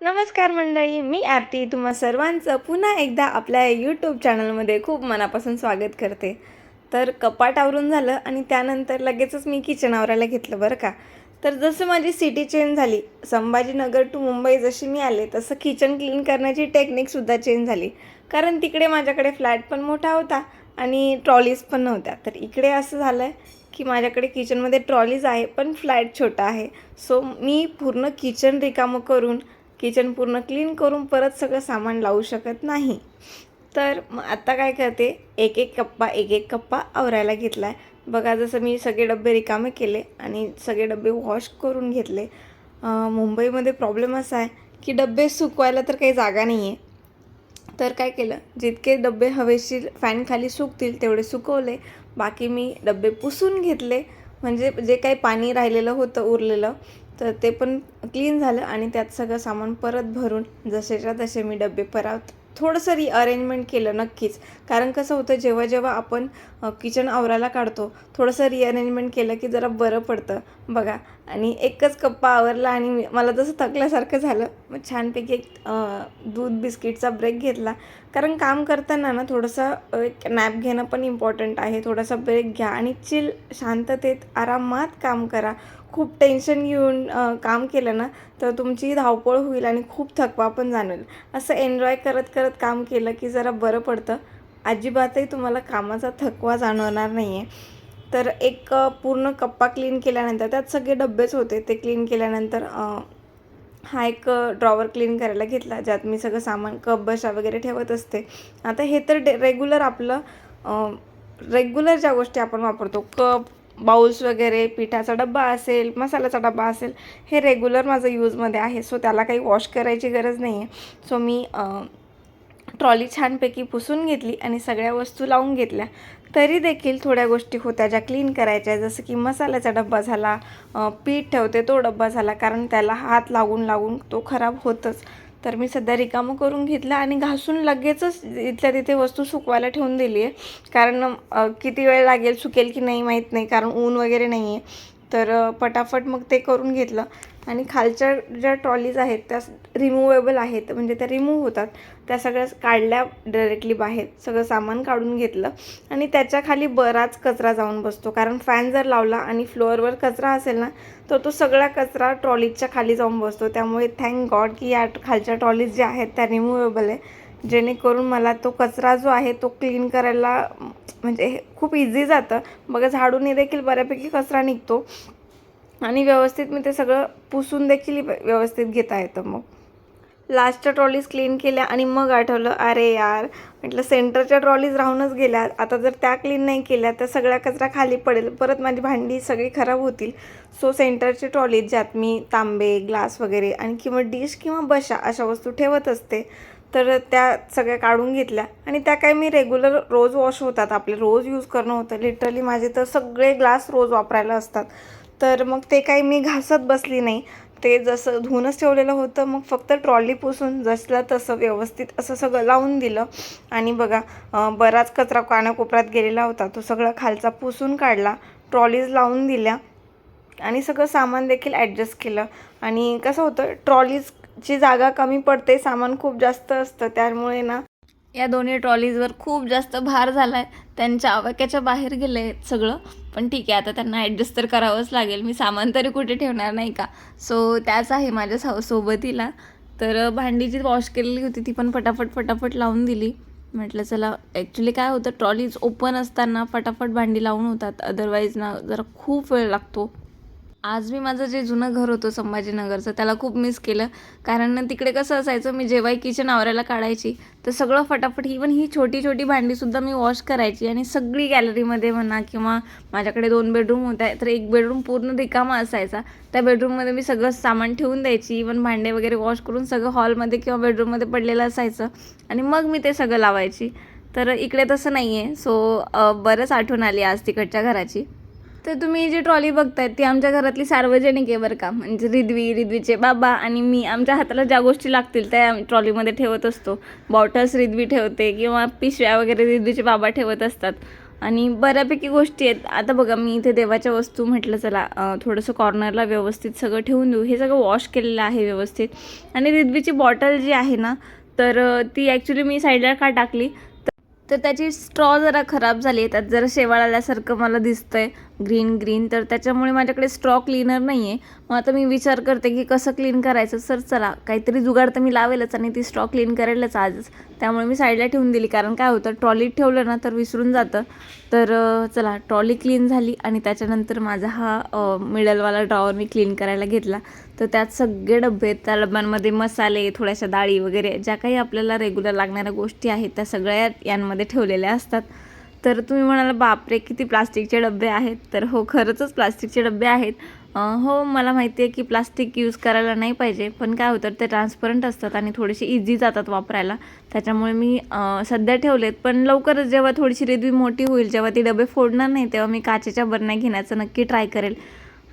नमस्कार मंडळी मी आरती. तुम्हा सर्वांचं पुन्हा एकदा आपल्या यूट्यूब चॅनलमध्ये खूप मनापासून स्वागत करते. तर कपाट आवरून झालं आणि त्यानंतर लगेचच मी किचन आवरायला घेतलं बरं का. तर जसं माझी सिटी चेंज झाली संभाजीनगर टू मुंबई जशी मी आले तसं किचन क्लीन करण्याची टेक्निकसुद्धा चेंज झाली. कारण तिकडे माझ्याकडे फ्लॅट पण मोठा होता आणि ट्रॉलीज पण नव्हत्या. तर इकडे असं झालं आहे की माझ्याकडे किचनमध्ये ट्रॉलीज आहे पण फ्लॅट छोटा आहे. सो मी पूर्ण किचन रिकामं करून किचन पूर्ण क्लीन करून परत सगळं सामान लावू शकत नाही. तर मग आत्ता काय करते? एक एक कप्पा एक एक कप्पा आवरायला घेतला आहे बघा जसं मी सगळे डबे रिकामे केले आणि सगळे डबे वॉश करून घेतले. मुंबईमध्ये प्रॉब्लेम असा आहे की डबे सुकवायला तर काही जागा नाही आहे तर काय केलं? जितके डबे हवेशीर फॅनखाली सुकतील तेवढे सुकवले. बाकी मी डबे पुसून घेतले. म्हणजे जे काही पाणी राहिलेलं होतं उरलेलं तर ते पण क्लीन झालं आणि त्यात सगळं सामान परत भरून जसेच्या तसे मी डबे परत थोडंसं रिअरेंजमेंट केलं नक्कीच. कारण कसं होतं जेव्हा जेव्हा आपण किचन आवरायला काढतो थोडंसं रिअरेंजमेंट केलं की जरा बरं पडतं. बघा आणि एकच कप्पा आवरला आणि मला जसं थकल्यासारखं झालं मग छानपैकी एक दूध बिस्किटचा ब्रेक घेतला. कारण काम करताना ना थोडंसं एक नॅप घेणं पण इम्पॉर्टंट आहे. थोडासा ब्रेक घ्या आणि चिल शांततेत आरामात काम करा. खूप टेन्शन घेऊन काम केलं ना तर तुमची धावपळ होईल आणि खूप थकवा पण जाणवेल. असं एन्जॉय करत करत काम केलं की जरा बरं पडतं. अजिबातही तुम्हाला कामाचा थकवा जाणवणार नाही आहे तर एक पूर्ण कप्पा क्लीन केल्यानंतर त्यात सगळे डब्बेच होते ते क्लीन केल्यानंतर हा एक ड्रॉवर क्लीन करायला घेतला ज्यात मी सगळं सामान कप बशा वगैरे ठेवत असते. आता हे तर डे रेग्युलर आपलं रेग्युलर ज्या गोष्टी आपण वापरतो कप बाउल्स वगैरे पिठाचा डब्बा असेल मसाल्याचा डब्बा असेल हे रेग्युलर माझं यूजमध्ये आहे. सो त्याला काही वॉश करायची गरज नाही आहे सो मी ट्रॉली छानपैकी पुसून घेतली आणि सगळ्या वस्तू लावून घेतल्या. तरी देखील थोड्या गोष्टी होत्या ज्या क्लीन करायच्या. जसं की मसाल्याचा डब्बा झाला पीठ ठेवते तो डब्बा झाला कारण त्याला हात लागून लागून तो खराब होतच. तर मी सध्या रिकामं करून घेतलं आणि घासून लगेचच इथल्या तिथे वस्तू सुकवायला ठेवून दिली आहे कारण किती वेळ लागेल सुकेल की नाही माहीत नाही कारण ऊन वगैरे नाही आहे तर पटाफट पटापट मग ते करून घेतलं. आणि खालच्या ज्या ट्रॉलीज आहेत त्या रिमूवेबल आहेत. म्हणजे त्या रिमूव्ह होतात. त्या सगळ्या काढल्या डायरेक्टली बाहेर. सगळं सामान काढून घेतलं. आणि त्याच्याखाली बराच कचरा जाऊन बसतो. कारण फॅन जर लावला आणि फ्लोअरवर कचरा असेल ना तर तो सगळा कचरा ट्रॉलीजच्या खाली जाऊन बसतो. त्यामुळे थँक गॉड की या खालच्या ट्रॉलीज ज्या आहेत त्या रिमूवेबल आहे. जेणेकरून मला तो कचरा जो आहे तो क्लीन करायला म्हणजे हे खूप इझी जातं. बघा झाडूने देखील बऱ्यापैकी कचरा निघतो. आणि व्यवस्थित मी ते सगळं पुसून देखील व्यवस्थित घेता येतं मग. लास्टच्या ट्रॉलीज क्लीन केल्या आणि मग आठवलं अरे यार. म्हटलं सेंटरच्या ट्रॉलीज राहूनच गेल्या. आता जर त्या क्लीन नाही केल्या तर सगळा कचरा खाली पडेल. परत माझी भांडी सगळी खराब होतील. सो सेंटरची ट्रॉलीज ज्यात मी तांबे ग्लास वगैरे आणि किंवा डिश किंवा बशा अशा वस्तू ठेवत असते तर त्या सगळ्या काढून घेतल्या. आणि त्या काय मी रेग्युलर रोज वॉश होतात. आपले रोज यूज करणं होतं. लिटरली माझे तर सगळे ग्लास रोज वापरायला असतात. तर मग ते काही मी घासत बसली नाही. ते जसं धुवूनच ठेवलेलं होतं मग फक्त ट्रॉली पुसून जसलं तसं व्यवस्थित असं सगळं लावून दिलं. आणि बघा बराच कचरा कानाकोपऱ्यात गेलेला होता. तो सगळा खालचा पुसून काढला ट्रॉलीज लावून दिल्या आणि सगळं सामान देखील ॲडजस्ट केलं. आणि कसं होतं ट्रॉलीजची जागा कमी पडते सामान खूप जास्त असतं. त्यामुळे ना या दोन्ही ट्रॉलीजवर खूप जास्त भार झाला आहे त्यांच्या आवाक्याच्या बाहेर गेलं आहे सगळं. पण ठीक आहे आता त्यांना ॲडजस्ट तर करावंच लागेल. मी सामान तरी कुठे ठेवणार नाही का? सो त्याच आहे माझ्या सो सोबतीला. तर भांडी जी वॉश केलेली होती ती पण फटाफट फटाफट लावून दिली. म्हटलं चला ॲक्च्युली काय होतं ट्रॉलीज ओपन असताना फटाफट भांडी लावून होतात. अदरवाईज ना जरा खूप वेळ लागतो. आज मी माझं जे जुनं घर होतं संभाजीनगरचं त्याला खूप मिस केलं. कारण तिकडे कसं असायचं मी जेव्हाही किचन आवरायला काढायची तर सगळं फटाफट इवन ही छोटी छोटी भांडीसुद्धा मी वॉश करायची आणि सगळी गॅलरीमध्ये म्हणा किंवा माझ्याकडे दोन बेडरूम होत्या तर एक बेडरूम पूर्ण रिकामा असायचा. त्या बेडरूममध्ये मी सगळं सामान ठेवून द्यायची इवन भांडे वगैरे वॉश करून सगळं हॉलमध्ये किंवा बेडरूममध्ये पडलेलं असायचं. आणि मग मी ते सगळं लावायची. तर इकडे तसं नाही आहे सो बरंच आठवण आली आज तिकडच्या घराची. तर तुम्ही जी ट्रॉली बघताय ती आमच्या घरातली सार्वजनिक आहे बरं का. म्हणजे रिद्वी रिद्वीचे बाबा आणि मी आमच्या हाताला ज्या गोष्टी लागतील त्या आम्ही ट्रॉलीमध्ये ठेवत असतो. बॉटल्स रिद्वी ठेवते किंवा पिशव्या वगैरे रिद्वीचे बाबा ठेवत असतात. आणि बऱ्यापैकी गोष्टी आहेत. आता बघा मी इथे देवाच्या वस्तू म्हटलं चला थोडंसं कॉर्नरला व्यवस्थित सगळं ठेवून देऊ. हे सगळं वॉश केलेलं आहे व्यवस्थित. आणि रिद्वीची बॉटल जी आहे ना तर ती ॲक्च्युली मी साईडला का टाकली? तर त्याची स्ट्रॉ जरा खराब झाली आहे. त्यात जरा शेवाळ आल्यासारखं मला दिसतंय. Green green. तर त्याच्यामुळे माझ्याकडे स्ट्रॉ क्लीनर नाही आहे मग आता मी विचार करते की कसं क्लीन करायचं? सर चला काहीतरी जुगाड तर मी लावेलच आणि ती स्ट्रॉ क्लीन करायलाच आजच. त्यामुळे मी साईडला ठेवून दिली. कारण काय होतं ट्रॉलीत ठेवलं ना तर विसरून जातं. तर चला ट्रॉली क्लीन झाली आणि त्याच्यानंतर माझा हा मिडलवाला ड्रॉवर मी क्लीन करायला घेतला. तर त्यात सगळे डबे आहेत. त्या डब्यांमध्ये मसाले थोड्याशा डाळी वगैरे ज्या काही आपल्याला रेग्युलर लागणाऱ्या गोष्टी आहेत त्या सगळ्या यांमध्ये ठेवलेल्या असतात. तर तुम्ही म्हणाला बापरे किती प्लास्टिकचे डबे आहेत. तर हो खरंचच प्लास्टिकचे डबे आहेत. हो मला माहिती आहे की प्लास्टिक यूज करायला नाही पाहिजे पण काय होतं ते ट्रान्सपरंट असतात आणि थोडेसे इझी जातात वापरायला. त्याच्यामुळे मी सध्या ठेवलेत पण लवकरच जेव्हा थोडीशी रेदवी मोठी होईल जेव्हा ती डबे फोडणार नाही तेव्हा मी काचेच्या बरण्या घेण्याचं नक्की ट्राय करेल.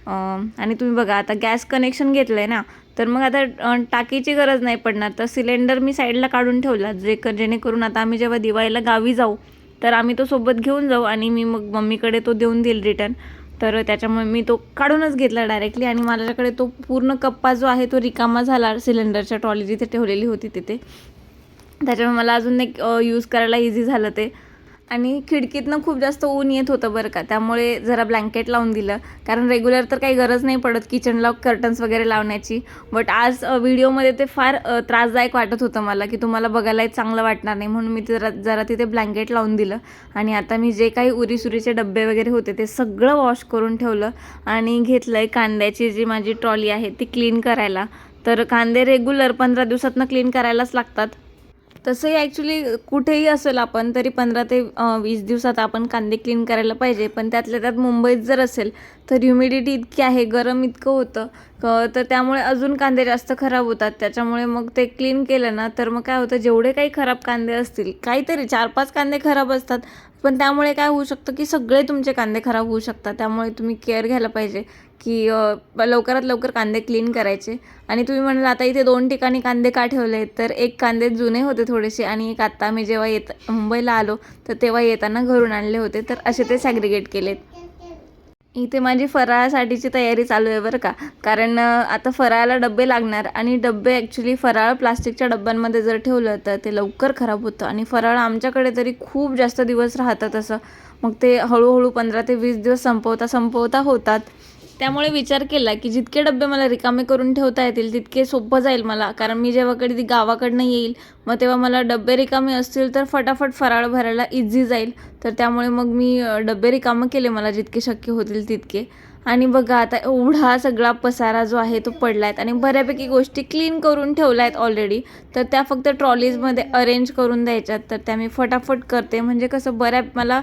आणि तुम्ही बघा आता गॅस कनेक्शन घेतलं आहे ना तर मग आता टाकीची गरज नाही पडणार. तर सिलेंडर मी साईडला काढून ठेवला जे क जेणेकरून आता आम्ही जेव्हा दिवाळीला गावी जाऊ तर आम्ही तो सोबत घेऊन जाऊ आणि मी मग मम्मीकडे तो देऊन देईल रिटर्न तर त्याच्यामुळे मी तो काढूनच घेतला डायरेक्टली आणि माझ्याकडे तो पूर्ण कप्पा जो आहे तो रिकामा झाला सिलेंडरच्या ट्रॉली जिथे ठेवलेली होती तिथे. त्याच्यामुळे मला अजून एक यूज करायला इझी झालं ते. आणि खिडकीतनं खूप जास्त ऊन येत होतं बरं का. त्यामुळे जरा ब्लँकेट लावून दिलं. कारण रेग्युलर तर काही गरज नाही पडत किचनला कर्टन्स वगैरे लावण्याची. बट आज व्हिडिओमध्ये ते फार त्रासदायक वाटत होतं मला की तुम्हाला बघायलाही चांगलं वाटणार नाही. म्हणून मी जरा जरा तिथे ब्लँकेट लावून दिलं. आणि आता मी जे काही उरीसुरीचे डबे वगैरे होते ते सगळं वॉश करून ठेवलं. आणि घेतलं आहे कांद्याची जी माझी ट्रॉली आहे ती क्लीन करायला. तर कांदे रेग्युलर पंधरा दिवसातनं क्लीन करायलाच लागतात. तसंही ॲक्च्युली कुठेही असेल आपण तरी पंधरा ते वीस दिवसात आपण कांदे क्लीन करायला पाहिजे. पण त्यातल्या त्यात मुंबईत जर असेल तर ह्युमिडिटी इतकी आहे गरम इतकं होतं तर त्यामुळे अजून कांदे जास्त खराब होतात. त्याच्यामुळे मग ते क्लीन केलं ना तर मग काय होतं जेवढे काही खराब कांदे असतील काहीतरी चार पाच कांदे खराब असतात. पण त्यामुळे काय होऊ शकतं की सगळे तुमचे कांदे खराब होऊ शकतात. त्यामुळे तुम्ही केअर घ्यायला पाहिजे की लवकरात लवकर कांदे क्लीन करायचे. आणि तुम्ही म्हणाल आता इथे दोन ठिकाणी कांदे का ठेवले? तर एक कांदे जुने होते थोडेसे आणि एक आत्ता मी जेव्हा येत मुंबईला आलो तर तेव्हा येताना घरून आणले होते. तर असे ते सॅग्रिगेट केलेत. इथे माझी फराळासाठीची तयारी चालू आहे बरं का. कारण आता फराळाला डबे लागणार आणि डबे ॲक्च्युली फराळ प्लास्टिकच्या डब्यांमध्ये जर ठेवलं तर ते लवकर खराब होतं आणि फराळ आमच्याकडे तरी खूप जास्त दिवस राहतं तसं मग ते हळूहळू पंधरा ते वीस दिवस संपवता संपवता होतात. त्यामुळे विचार केला की जितके डबे मला रिकामे करून ठेवता येतील तितके सोपं जाईल मला. कारण मी जेव्हा कधी गावाकडनं येईल मग तेव्हा मला डबे रिकामे असतील तर फटाफट फराळ भरायला इझी जाईल. तर त्यामुळे मग मी डबे रिकामं केले मला जितके शक्य होतील तितके. आणि बघा आता एवढा सगळा पसारा जो आहे तो पडला आहे आणि बऱ्यापैकी गोष्टी क्लीन करून ठेवल्या आहेत ऑलरेडी तर त्या फक्त ट्रॉलीजमध्ये अरेंज करून द्यायच्यात. तर त्या मी फटाफट करते. म्हणजे कसं बऱ्या मला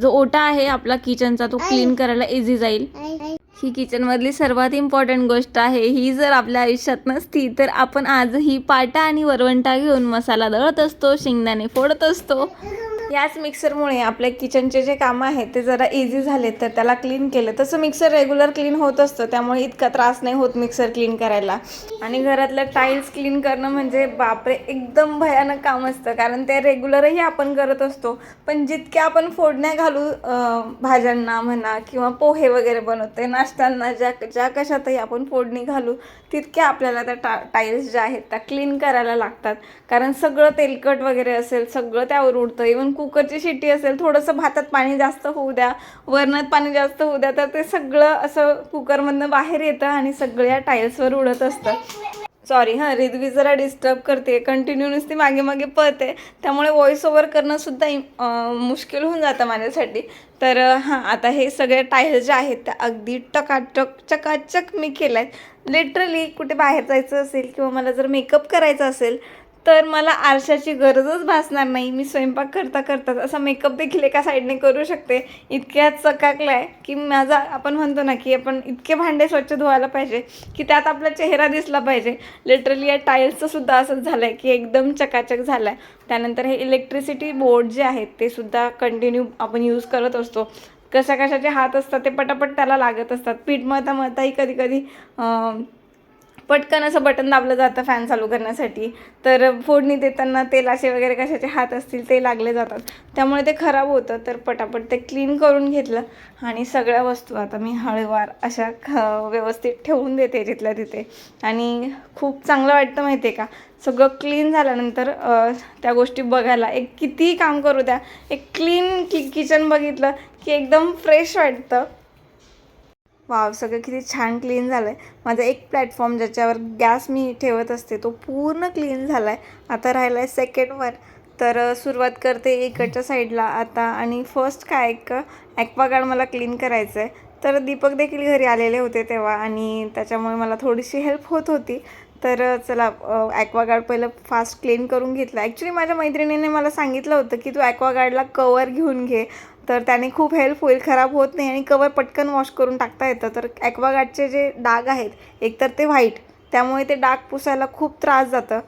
जो ओटा आहे आपला किचनचा तो क्लीन करायला इझी जाईल. ही किचनमधली सर्वात इम्पॉर्टंट गोष्ट आहे. ही जर आपल्या आयुष्यात नसती तर आपण आजही पाटा आणि वरवंटा घेऊन मसाला दळत असतो शेंगदाणे फोडत असतो. याच मिक्सरमुळे आपल्या किचनचे जे कामं आहेत ते जरा इझी झाले तर त्याला क्लीन केलं. तसं मिक्सर रेग्युलर क्लीन होत असतं त्यामुळे इतका त्रास नाही होत मिक्सर क्लीन करायला. आणि घरातलं टाईल्स क्लीन करणं म्हणजे बापरे एकदम भयानक काम असतं. कारण ते रेग्युलरही आपण करत असतो. पण जितके आपण फोडण्या घालू भाज्यांना म्हणा किंवा पोहे वगैरे बनवते नाश्त्यांना ज्या ज्या कशातही आपण फोडणी घालू तितक्या आपल्याला त्या टा टाईल्स ज्या आहेत त्या क्लीन करायला लागतात. कारण सगळं तेलकट वगैरे असेल सगळं त्यावर उडतं. इवन कुकरची शिट्टी असेल थोडंसं भातात पाणी जास्त होऊ द्या वरणात पाणी जास्त होऊ द्या तर ते सगळं असं कुकरमधनं बाहेर येतं आणि सगळ्या टाईल्सवर उडत असतं सॉरी हां रिद्वी जरा डिस्टर्ब करते कंटिन्यू नुसती मागे मागे पळते त्यामुळे व्हॉइस ओव्हर करणंसुद्धा मुश्किल होऊन जातं माझ्यासाठी. तर हां आता हे सगळे टाईल्स ज्या आहेत त्या अगदी टकाटक चकाचक मी केल्या आहेत लिटरली कुठे बाहेर जायचं असेल किंवा मला जर मेकअप करायचा असेल तर मला आरशाची गरजच भासणार नाही. मी स्वयंपाक करता करताच असा मेकअप देखील एका साईडने करू शकते. इतक्या चकाकला आहे की माझा आपण म्हणतो ना की आपण इतके भांडे स्वच्छ धुवायला पाहिजे की त्यात आपला चेहरा दिसला पाहिजे. लिटरली या टाईल्सचं सुद्धा असंच झालं आहे की एकदम चकाचक झालं आहे त्यानंतर हे इलेक्ट्रिसिटी बोर्ड जे आहेत ते सुद्धा कंटिन्यू आपण यूज करत असतो. कशा कशाचे हात असतात ते पटापट त्याला लागत असतात. पीठ मळता मळताही कधी कधी पटकन असं बटन दाबलं जातं फॅन चालू करण्यासाठी. तर फोडणी देताना तेलाचे वगैरे कशाचे हात असतील ते लागले जातात. त्यामुळे ते खराब होतं तर पटापट ते क्लीन करून घेतलं. आणि सगळ्या वस्तू आता मी हळूवार अशा ख- व्यवस्थित ठेवून देते तिथल्या तिथे. आणि खूप चांगलं वाटतं माहिती आहे का? सगळं क्लीन झाल्यानंतर त्या गोष्टी बघायला. एक कितीही काम करू द्या एक क्लीन कि किचन बघितलं की एकदम फ्रेश वाटतं. वाव सगळं किती छान क्लीन झालं आहे माझा एक प्लॅटफॉर्म ज्याच्यावर गॅस मी ठेवत असते तो पूर्ण क्लीन झाला आहे आता राहिला आहे सेकंडवर तर सुरुवात करते इकडच्या साईडला आता. आणि फर्स्ट काय का ॲक्वागार्ड मला क्लीन करायचं आहे तर दीपक देखील घरी आलेले होते तेव्हा आणि त्याच्यामुळे मला थोडीशी हेल्प होत होती. तर चला ॲक्वागार्ड पहिलं फास्ट क्लीन करून घेतलं. ॲक्च्युली माझ्या मैत्रिणीने मला सांगितलं होतं की तू ॲक्वागार्डला कवर घेऊन घे. तर त्याने खूप हेल्प होईल खराब होत नाही आणि कवर पटकन वॉश करून टाकता येतं. तर ॲक्वागार्डचे जे डाग आहेत एकतर ते व्हाईट त्यामुळे ते डाग पुसायला खूप त्रास जातं.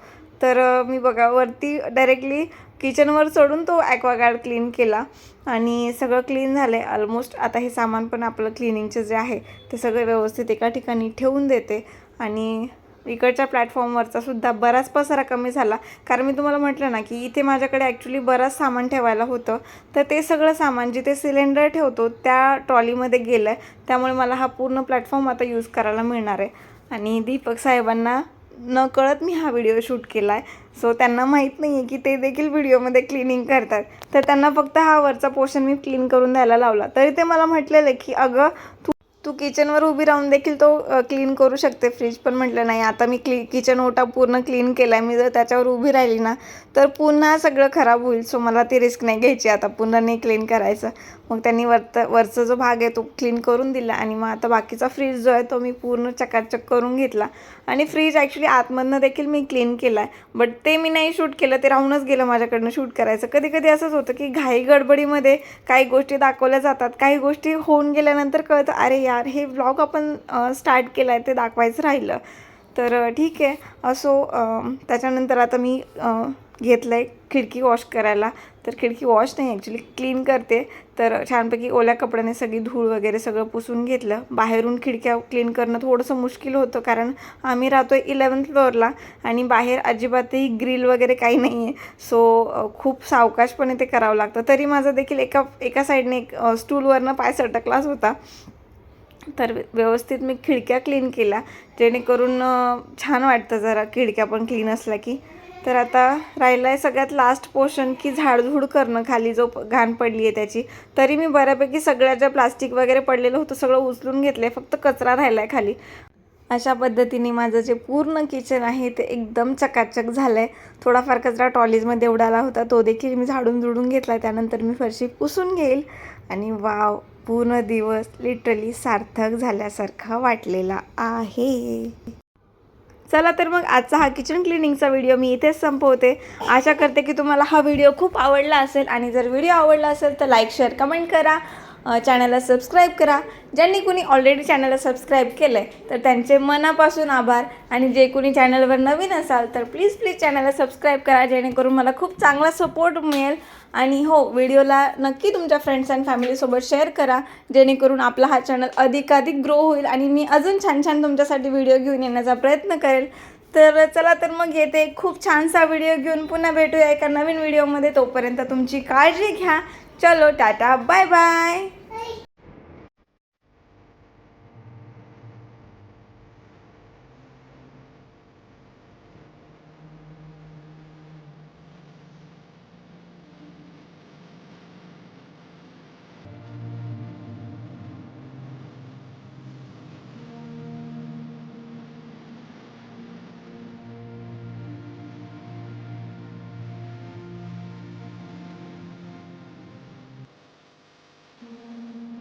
तर मी बघा वरती डायरेक्टली किचनवर चढून तो ॲक्वागार्ड क्लीन केला आणि सगळं क्लीन झालं आहे ऑलमोस्ट आता हे सामान पण आपलं क्लिनिंगचं जे आहे ते सगळं व्यवस्थित एका ठिकाणी ठेवून देते आणि इकडच्या प्लॅटफॉर्मवरचा सुद्धा बराच पसारा कमी झाला. कारण मी तुम्हाला म्हटलं ना की इथे माझ्याकडे ॲक्च्युली बरंच सामान ठेवायला होतं. तर ते सगळं सामान जिथे सिलेंडर ठेवतो त्या ट्रॉलीमध्ये गेलं आहे त्यामुळे मला हा पूर्ण प्लॅटफॉर्म आता यूज करायला मिळणार आहे. आणि दीपक साहेबांना न कळत मी हा व्हिडिओ शूट केला आहे सो त्यांना माहीत नाही आहे की ते देखील व्हिडिओमध्ये क्लिनिंग करतात. तर त्यांना फक्त हा वरचा पोर्शन मी क्लीन करून द्यायला लावला. तरी ते मला म्हटलेलं की अगं तू तू किचनवर उभी राहून देखील तो क्लीन करू शकते फ्रीज पण म्हटलं नाही आता मी क्ली किचन ओटा पूर्ण क्लीन केला आहे मी जर त्याच्यावर उभी राहिली ना तर पुन्हा सगळं खराब होईल. सो मला ती रिस्क नाही घ्यायची. आता पुन्हा नाही क्लीन करायचं. मग त्यांनी वरत वरचा जो भाग आहे तो क्लीन करून दिला. आणि मग आता बाकीचा फ्रीज जो आहे तो मी पूर्ण चकाचक करून घेतला. आणि फ्रीज ॲक्च्युली आतमधनं देखील मी क्लीन केला आहे बट ते मी नाही शूट केलं. ते राहूनच गेलं माझ्याकडनं शूट करायचं. कधी कधी असंच होतं की घाई गडबडीमध्ये काही गोष्टी दाखवल्या जातात. काही गोष्टी होऊन गेल्यानंतर कळतं अरे या यार हे व्लॉग आपण स्टार्ट केला आहे ते दाखवायचं राहिलं. तर ठीक आहे. असो त्याच्यानंतर आता मी घेतलं आहे खिडकी वॉश करायला. तर खिडकी वॉश नाही ॲक्च्युली क्लीन करते. तर छानपैकी ओल्या कपड्याने सगळी धूळ वगैरे सगळं पुसून घेतलं. बाहेरून खिडक्या क्लीन करणं थोडंसं मुश्किल होतं कारण आम्ही राहतो आहे इलेवन्थ फ्लोअरला आणि बाहेर अजिबातही ग्रिल वगैरे काही नाही आहे सो खूप सावकाशपणे ते करावं लागतं. तरी माझं देखील एका एका साईडने एक स्टूलवरनं पाय सटकलाच होता. तर व्यवस्थित मी खिडक्या क्लीन केल्या. जेणेकरून छान वाटतं जरा खिडक्या पण क्लीन असल्या की. तर आता राहिलं आहे सगळ्यात लास्ट पोर्शन की झाडझूड करणं. खाली जो प- घाण पडली आहे त्याची. तरी मी बऱ्यापैकी सगळ्या ज्या प्लास्टिक वगैरे पडलेलं होतं सगळं उचलून घेतलं आहे फक्त कचरा राहिला आहे खाली. अशा पद्धतीने माझं जे पूर्ण किचन आहे ते एकदम चकाचक झालं आहे थोडाफार कचरा ट्रॉलीजमध्ये उडाला होता. तो देखील मी झाडून झुडून घेतला. त्यानंतर मी फरशी पुसून घेईल. आणि वाव! पूर्ण दिवस लिटरली सार्थक झाल्यासारखा वाटलेला आहे. चला तर मग आजचा हा किचन क्लिनिंगचा व्हिडिओ मी इथेच संपवते. आशा करते की तुम्हाला हा व्हिडिओ खूप आवडला असेल आणि जर व्हिडिओ आवडला असेल तर लाईक शेअर कमेंट करा. चॅनलला सबस्क्राईब करा. ज्यांनी कुणी ऑलरेडी चॅनलला सबस्क्राईब केलं आहे तर त्यांचे मनापासून आभार. आणि जे कुणी चॅनलवर नवीन असाल तर प्लीज प्लीज चॅनलला सबस्क्राईब करा जेणेकरून मला खूप चांगला सपोर्ट मिळेल. आणि हो व्हिडिओला नक्की तुमच्या फ्रेंड्स अँड फॅमिलीसोबत शेअर करा जेणेकरून आपला हा चॅनल अधिकाधिक ग्रो होईल आणि मी अजून छान छान तुमच्यासाठी व्हिडिओ घेऊन येण्याचा प्रयत्न करेल. तर चला तर मग येते खूप छानसा व्हिडिओ घेऊन. पुन्हा भेटूया एका नवीन व्हिडिओमध्ये तोपर्यंत तुमची काळजी घ्या. चलो टाटा. Bye bye Hey.